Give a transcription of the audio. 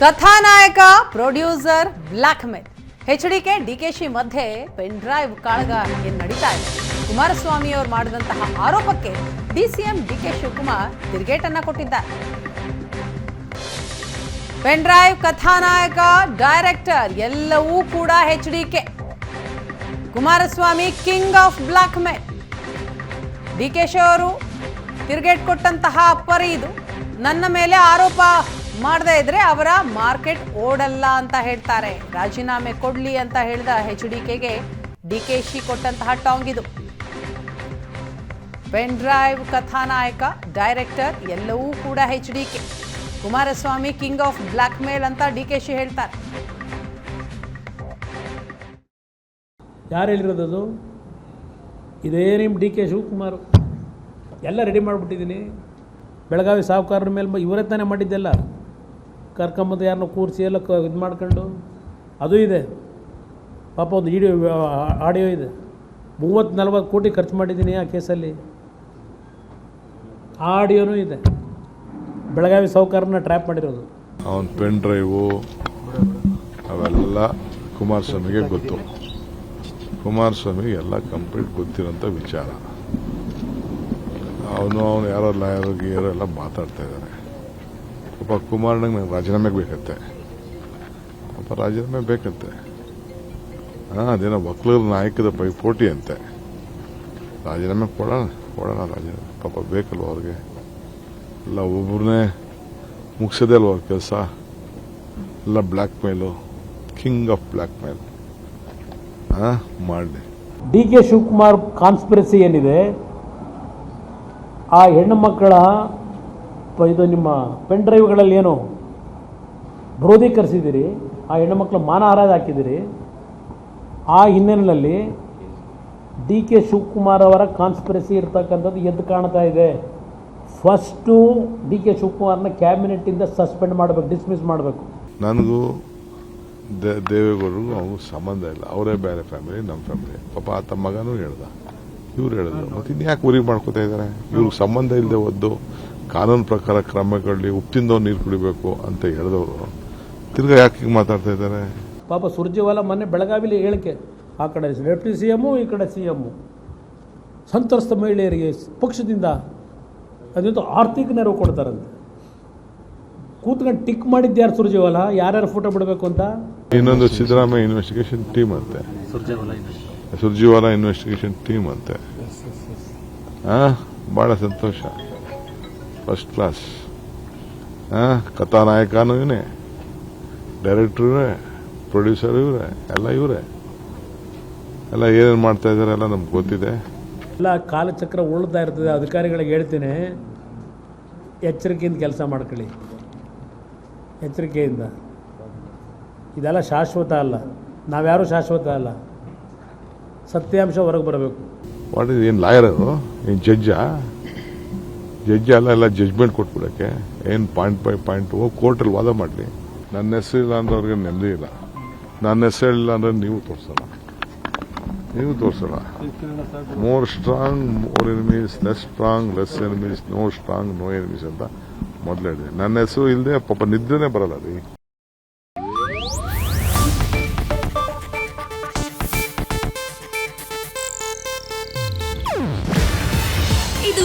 ಕಥಾನಾಯಕ, producer blackmail. H D K Shi ಮಧ್ಯೆ pen drive ಕಾಳಗ ಏನು ನಡೀತಾ ಇದೆ. ಕುಮಾರಸ್ವಾಮಿ ಅವರು ಮಾಡಿದಂತಹ ಆರೋಪಕ್ಕೆ D C M, D K Shivakumar ತಿರುಗೇಟನ್ನ ಕೊಟ್ಟಿದ್ದಾರೆ. ಪೆನ್ ಡ್ರೈವ್ ಕಥಾನಾಯಕ, ಡೈರೆಕ್ಟರ್ ಎಲ್ಲವೂ ಕೂಡ H D K Kumaraswamy, king of blackmail. Shi ಅವರು ತಿರುಗೇಟ್ ಕೊಟ್ಟಂತಹ ಅಪ್ಪರಿ ಇದು. ನನ್ನ ಮೇಲೆ ಆರೋಪ ಮಾಡದೇ ಇದ್ರೆ ಅವರ ಮಾರ್ಕೆಟ್ ಓಡಲ್ಲ ಅಂತ ಹೇಳ್ತಾರೆ. ರಾಜೀನಾಮೆ ಕೊಡ್ಲಿ ಅಂತ ಹೇಳಿದ ಹೆಚ್ ಡಿ ಕೆಗೆ ಡಿ ಕೆ ಶಿ ಕೊಟ್ಟಂತಹ ಟಾಂಗ್ ಇದು. ಪೆನ್ ಡ್ರೈವ್ ಕಥಾನಾಯಕ, ಡೈರೆಕ್ಟರ್ ಎಲ್ಲವೂ ಕೂಡ H D K. Kumaraswamy king of blackmail ಅಂತ ಡಿ ಕೆ ಶಿ ಹೇಳ್ತಾರೆ. ಯಾರು ಹೇಳಿರೋದು ಇದೇ ನಿಮ್ಮ ಡಿ ಕೆ ಶಿವಕುಮಾರ್. ಎಲ್ಲ ರೆಡಿ ಮಾಡಿಬಿಟ್ಟಿದ್ದೀನಿ. ಬೆಳಗಾವಿ ಸಾಹುಕಾರರ ಮೇಲೆ ಇವರೇ ತಾನೇ ಮಾಡಿದ್ದೆಲ್ಲ. ಕರ್ಕೊಂಬಂದು ಯಾರನ್ನೋ ಕೂರಿಸಿ ಎಲ್ಲ ಕ ಇದು ಮಾಡ್ಕೊಂಡು, ಅದು ಇದೆ. ಪಾಪ ಒಂದು ವಿಡಿಯೋ ಆಡಿಯೋ ಇದೆ. ಮೂವತ್ತು ನಲ್ವತ್ತು ಕೋಟಿ ಖರ್ಚು ಮಾಡಿದ್ದೀನಿ ಆ ಕೇಸಲ್ಲಿ. ಆ ಆಡಿಯೋನೂ ಇದೆ. ಬೆಳಗಾವಿ ಸಾಹುಕಾರನ ಟ್ರ್ಯಾಪ್ ಮಾಡಿರೋದು. ಅವನ ಪೆನ್ ಡ್ರೈವು ಅವೆಲ್ಲ ಕುಮಾರಸ್ವಾಮಿಗೆ ಗೊತ್ತು. ಕುಮಾರಸ್ವಾಮಿಗೆ ಎಲ್ಲ ಕಂಪ್ಲೀಟ್ ಗೊತ್ತಿರೋಂಥ ವಿಚಾರ. ಅವನು ಅವನು ಯಾರೋ ಲಾಯರ್ ಗೀಯರು ಎಲ್ಲ ಮಾತಾಡ್ತಾ ಇದ್ದಾರೆ ಪಾಪ ಕುಮಾರನಿಗೆ ನಂಗೆ ರಾಜೀನಾಮೆ ಬೇಕಂತೆ ಪಾಪ ರಾಜೀನಾಮೆ ಬೇಕಂತೆ ಹಾಂ, ಅದೇನೋ ಒಕ್ಕಲರ ನಾಯಕದ ಪೈಪೋಟಿ ಅಂತೆ. ರಾಜೀನಾಮೆ ಕೊಡೋಣ ಕೊಡೋಣ ರಾಜೀನಾಮೆ. ಪಾಪ ಬೇಕಲ್ವ ಅವ್ರಿಗೆ? ಎಲ್ಲ ಒಬ್ಬರನ್ನೇ ಮುಗಿಸೋದೇ ಅಲ್ವ ಕೆಲಸ? ಎಲ್ಲ ಬ್ಲ್ಯಾಕ್ ಮೇಲು ಕಿಂಗ್ ಆಫ್ ಬ್ಲ್ಯಾಕ್ ಮೇಲ್ ಹಾಂ, ಮಾಡಿದೆ. ಡಿ ಕೆ ಶಿವಕುಮಾರ್ ಕಾನ್ಸ್ಪಿರಸಿ ಏನಿದೆ? ಆ ಹೆಣ್ಣು ಮಕ್ಕಳ ಪ- ಇದು ನಿಮ್ಮ ಪೆನ್ ಡ್ರೈವ್ಗಳಲ್ಲಿ ಏನು ಕ್ರೋಧೀಕರಿಸಿದ್ದೀರಿ ಆ ಹೆಣ್ಣು ಮಾನ ಆರಾಧ ಹಾಕಿದ್ದೀರಿ? ಆ ಹಿನ್ನೆಲೆಯಲ್ಲಿ ಡಿ ಕೆ ಶಿವಕುಮಾರ್ ಅವರ ಕಾನ್ಸ್ಪಿರಸಿ ಇರ್ತಕ್ಕಂಥದ್ದು ಎದ್ದು ಕಾಣ್ತಾ ಇದೆ. ಫಸ್ಟು ಡಿ ಕೆ ಶಿವಕುಮಾರ್ನ ಕ್ಯಾಬಿನೆಟ್ಟಿಂದ ಸಸ್ಪೆಂಡ್ ಮಾಡಬೇಕು ಡಿಸ್ಮಿಸ್ ಮಾಡಬೇಕು. ನನಗೂ ದೇವೇಗೌಡರಿಗೂ ಅವ್ರಿಗೂ ಸಂಬಂಧ ಇಲ್ಲ. ಅವರೇ ಬೇರೆ ಫ್ಯಾಮಿಲಿ ನಮ್ಮ ಫ್ಯಾಮಿಲಿ ಪಾಪ ಆತ ಮಗನೂ ಹೇಳ್ದ. ಇವ್ರು ಹೇಳಿದ್ರು. ಮತ್ತೆ ಇನ್ಯಾಕೆ ಉರಿ ಮಾಡ್ಕೋತಾ ಇದ್ದಾರೆ? ಇವ್ರಿಗೆ ಸಂಬಂಧ ಇಲ್ಲದೆ ಒದ್ದು. ಕಾನೂನು ಪ್ರಕಾರ ಕ್ರಮಗಳಲ್ಲಿ ಉಪ್ಪಿಂದವ್ ನೀರು ಕುಡಿಬೇಕು ಅಂತ ಹೇಳಿದವರು. ತಿರ್ಗಾ ಯಾಕೆ ಹಿಂಗೆ ಮಾತಾಡ್ತಾ ಇದ್ದಾರೆ? ಪಾಪ ಸುರ್ಜೇವಾಲ ಮೊನ್ನೆ ಬೆಳಗಾವಿಲಿ ಹೇಳಿಕೆ ಆ ಕಡೆ ಡೆಪ್ಟಿ ಸಿ ಎಮ್ಮು ಈ ಕಡೆ ಸಿ ಎಮ್ಮು ಸಂತ್ರಸ್ತ ಮಹಿಳೆಯರಿಗೆ ಪಕ್ಷದಿಂದ ಅದಂತೂ ಆರ್ಥಿಕ ನೆರವು ಕೊಡ್ತಾರಂತೆ. ಕೂತ್ಕೊಂಡು ಟಿಕ್ ಮಾಡಿದ್ದು ಯಾರು ಸುರ್ಜೇವಾಲ? ಯಾರ್ಯಾರು ಫೋಟೋ ಬಿಡಬೇಕು ಅಂತ? ಇನ್ನೊಂದು ಸಿದ್ದರಾಮಯ್ಯ ಇನ್ವೆಸ್ಟಿಗೇಷನ್ ಟೀಮ್ ಅಂತೆ. ಸುರ್ಜಿವಾಲ ಇನ್ವೆಸ್ಟಿಗೇಷನ್ ಟೀಮ್ ಅಂತೆ. ಆ ಬಹಳ ಸಂತೋಷ. ಫಸ್ಟ್ ಕ್ಲಾಸ್ ಕಥಾನಾಯಕನೂ ಇವನೇ. ಡೈರೆಕ್ಟರ್ ಇವರೇ ಪ್ರೊಡ್ಯೂಸರ್ ಇವರೇ ಎಲ್ಲ ಇವರೇ. ಎಲ್ಲ ಏನೇನು ಮಾಡ್ತಾ ಇದ್ದಾರೆ ಎಲ್ಲ ನಮ್ಗೆ ಗೊತ್ತಿದೆ. ಎಲ್ಲ ಕಾಲಚಕ್ರ ಉಳ್ತಾ ಇರ್ತದೆ ಅಧಿಕಾರಿಗಳಿಗೆ ಹೇಳ್ತೀನಿ. ಎಚ್ಚರಿಕೆಯಿಂದ ಕೆಲಸ ಮಾಡ್ಕೊಳ್ಳಿ. ಎಚ್ಚರಿಕೆಯಿಂದ. ಇದೆಲ್ಲ ಶಾಶ್ವತ ಅಲ್ಲ. ನಾವ್ಯಾರು ಶಾಶ್ವತ ಅಲ್ಲ. ಸತ್ಯಾಂಶ ಹೊರಗೆ ಬರಬೇಕು. ವಾಟ್ ಇಸ್ ಏನು ಲಾಯರ್ ಏನು ಜಡ್ಜಾ? ಜಡ್ಜ್ ಅಲ್ಲ ಎಲ್ಲ ಜಡ್ಜ್ಮೆಂಟ್ ಕೊಟ್ಬಿಡಕ್ಕೆ. ಏನು ಪಾಯಿಂಟ್ ಬೈ ಪಾಯಿಂಟ್ ಹೋಗಿ ಕೋರ್ಟಲ್ಲಿ ವಾದ ಮಾಡಲಿ. ನನ್ನ ಹೆಸರು ಇಲ್ಲ ಅಂದ್ರೆ ಅವ್ರಿಗೆ ನೆಮ್ಮದಿ ಇಲ್ಲ. ನನ್ನ ಹೆಸರು ಇಲ್ಲ ಅಂದ್ರೆ ನೀವು ತೋರಿಸೋಣ ನೀವು ತೋರಿಸೋಣ more strong more enemies less strong less enemies no strong no enemies ಅಂತ ಮೊದಲು ಹೇಳಿದೆ. ನನ್ನ ಹೆಸರು ಇಲ್ಲದೆ ಪಾಪ ನಿದ್ರೆನೇ ಬರಲ್ಲ ರೀ. ಇದು